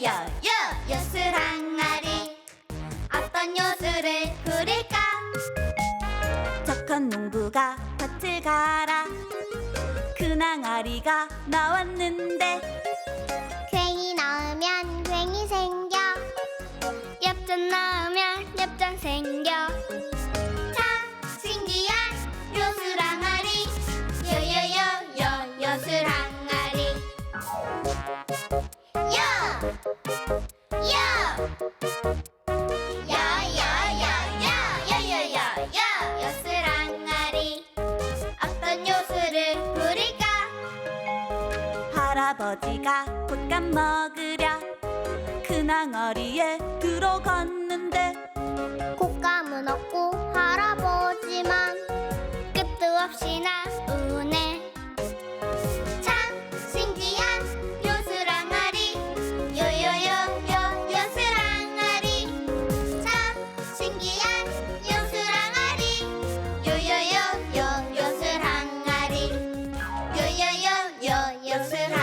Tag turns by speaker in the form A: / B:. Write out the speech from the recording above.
A: 요요 요술 항아리. 어떤 요술을 그릴까?
B: 적한 농부가 밭을 갈아 그 항아리가 나왔는데
A: 괭이 넣으면 괭이 생겨. 엽전 넣으면 엽전 생겨.
B: 할아버지가 곶감 먹으랴. 큰항어리에 들어갔는데
A: 곶감은 없고 할아버지만 끝도 없이 나 우네. 참 신기한 요술항아리 요요요요 요술항아리. 참 신기한 요술항아리 요요요요 요술항아리. 요요요요 요술항아리